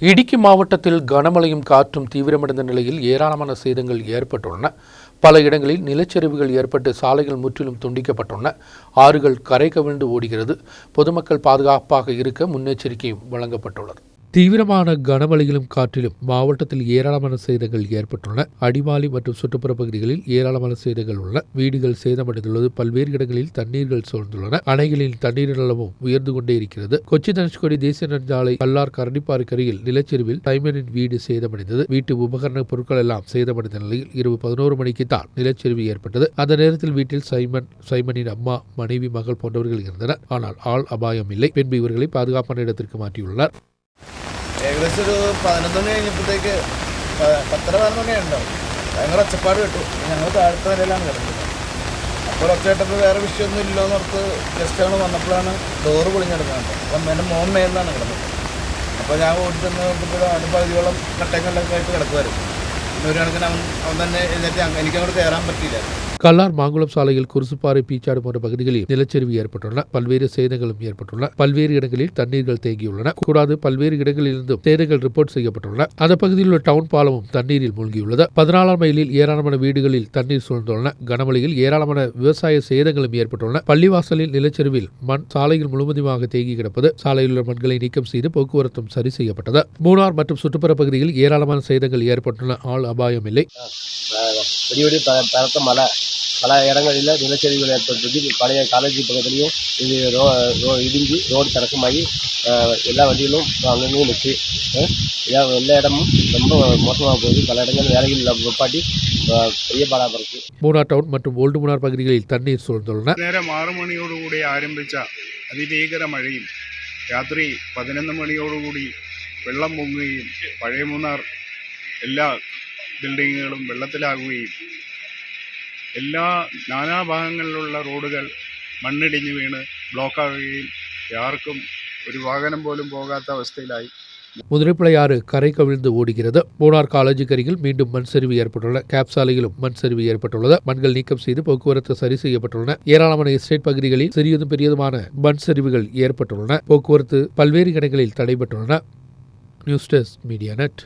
இடுக்கி மாவட்டத்தில் கனமழையும் காற்றும் தீவிரமடைந்த நிலையில் ஏராளமான சேதங்கள் ஏற்பட்டுள்ளன. பல இடங்களில் நிலச்சரிவுகள் ஏற்பட்டு சாலைகள் முற்றிலும் துண்டிக்கப்பட்டுள்ளன. ஆறுகள் கரை கவிழ்ந்து ஓடுகிறது. பொதுமக்கள் பாதுகாப்பாக இருக்க முன்னெச்சரிக்கையும் வழங்கப்பட்டுள்ளது. தீவிரமான கனமழையிலும் காற்றிலும் மாவட்டத்தில் ஏராளமான சேதங்கள் ஏற்பட்டுள்ளன. அடிமாலி மற்றும் சுற்றுப்புற பகுதிகளில் ஏராளமான சேதங்கள் உள்ளன. வீடுகள் சேதமடைந்துள்ளது. பல்வேறு இடங்களில் தண்ணீர்கள் சூழ்ந்துள்ளன. அணைகளில் தண்ணீர் அளவும் உயர்ந்து கொண்டே இருக்கிறது. கொச்சி தனுஷ்கோடி தேசிய நெடுஞ்சாலை பல்லார் கரண்டிப்பாருக்கரையில் நிலச்சரிவில் சைமனின் வீடு சேதமடைந்தது. வீட்டு உபகரண பொருட்கள் எல்லாம் சேதமடைந்த நிலையில் இரவு பதினோரு மணிக்கு தான் நிலச்சரிவு ஏற்பட்டது. அந்த நேரத்தில் வீட்டில் சைமன் சைமனின் அம்மா மனைவி மகள் போன்றவர்கள் இருந்தனர். ஆனால் ஆள் அபாயம் இல்லை. பின்பு இவர்களை பாதுகாப்பான இடத்திற்கு மாற்றியுள்ளார் ഏകദേശം ഒരു പതിനൊന്ന് മണി കഴിഞ്ഞപ്പോഴത്തേക്ക് പത്തര പതിനൊന്ന് മണി ഉണ്ടാവും ഭയങ്കര ഒച്ചപ്പാട് കിട്ടും. ഞങ്ങൾ താഴത്തെ നിലയിലാണ് കിടക്കുന്നത് അപ്പോൾ ഒച്ചയായിട്ടപ്പോൾ വേറെ വിഷയമൊന്നും ഇല്ലെന്ന് ഓർത്ത് ജസ്റ്റ് ഞങ്ങൾ വന്നപ്പോഴാണ് ഡോറ് പൊളിഞ്ഞെടുക്കുന്നത്. അപ്പം എന്റെ മോൻ മേന്നാണ് കിടന്നത്. അപ്പോൾ ഞാൻ ഓടി ചെന്ന് നോക്കുമ്പോഴും അവന്റെ പകുതിയോളം കട്ടയും കല്ലൊക്കെ ആയിട്ട് കിടക്കുമായിരുന്നു പിന്നെ ഒരു കണക്കിന് അവൻ അവൻ തന്നെ എന്നിട്ട് എനിക്കങ്ങോട്ട് കയറാൻ പറ്റിയില്ല. கல்லார் மாங்குளம் சாலையில் குருசுப்பாறை பீச்சாடு போன்ற பகுதிகளில் நிலச்சரிவு ஏற்பட்டுள்ளன. பல்வேறு சேதங்களும் ஏற்பட்டுள்ளன. பல்வேறு இடங்களில் தண்ணீர்கள் தேங்கியுள்ளன. கூடாது பல்வேறு இடங்களிலிருந்தும் சேதங்கள் ரிப்போர்ட் செய்யப்பட்டுள்ளன. அந்த பகுதியில் உள்ள டவுன் பாலமும் தண்ணீரில் மூழ்கியுள்ளது. பதினாலாம் மைலில் ஏராளமான வீடுகளில் தண்ணீர் சூழ்ந்துள்ளன. கனமழையில் ஏராளமான விவசாய சேதங்களும் ஏற்பட்டுள்ளன. பள்ளிவாசலில் நிலச்சரிவில் மண் சாலையில் முழுவதுமாக தேங்கி கிடப்பது சாலையில் உள்ள மண்களை நீக்கம் செய்து போக்குவரத்தும் சரி செய்யப்பட்டது. மூணார் மற்றும் சுற்றுப்புற பகுதியில் ஏராளமான சேதங்கள் ஏற்பட்டுள்ளன. ஆள் அபாயம் இல்லை தரத்த மழை. பல இடங்களில் நிலச்சரிவுகள் ஏற்பட்டிருக்கு பழைய காலேஜ் பக்கத்துலேயும் இது ரோ ரோ இடிஞ்சு ரோடு தடக்கமாகி எல்லா வண்டிகளும் அங்கங்கே நிற்கு எல்லா எல்லா இடமும் ரொம்ப மோசமாக போகுது பல இடங்கள் வேலைகள் நிப்பாட்டி பெரிய பாடாக இருக்குது மூணார் டவுன் மற்றும் ஓல்டு மூணார் பகுதிகளில் தண்ணீர் சூழ்ந்துள்ளன நேரம் ஆறு മണിയോടുകൂടി ആരംഭിച്ച അതിഭീകര മഴയും രാത്രി പതിനൊന്ന് മണിയോടുകൂടി വെള്ളം പൊങ്ങുകയും പഴയ മൂന്നാർ എല്ലാ ബിൽഡിങ്ങുകളും വെള്ളത്തിലാകുകയും എല്ലാ നാനാഭാഗങ്ങളിലുള്ള റോഡുകൾ മണ്ണിടിഞ്ഞ് വീണ് ബ്ലോക്കാകുകയും ആർക്കും ഒരു വാഹനം പോലും പോകാത്ത അവസ്ഥയിലായി முதிரைப்பிள்ளையாறு கரை கவிழ்ந்து ஓடுகிறது மூணார் காலேஜுக்கு அருகில் மீண்டும் மண் சரிவு ஏற்பட்டுள்ளன கேப் சாலையிலும் மண் சரிவு ஏற்பட்டுள்ளது மண்கள் நீக்கம் செய்து போக்குவரத்து சரி செய்யப்பட்டுள்ளன ஏராளமான எஸ்டேட் பகுதிகளில் சிறியதும் பெரியதுமான மண் சரிவுகள் ஏற்பட்டுள்ளன போக்குவரத்து பல்வேறு இடங்களில் தடைபட்டுள்ளன நியூஸ் டெஸ்க் மீடியா நெட்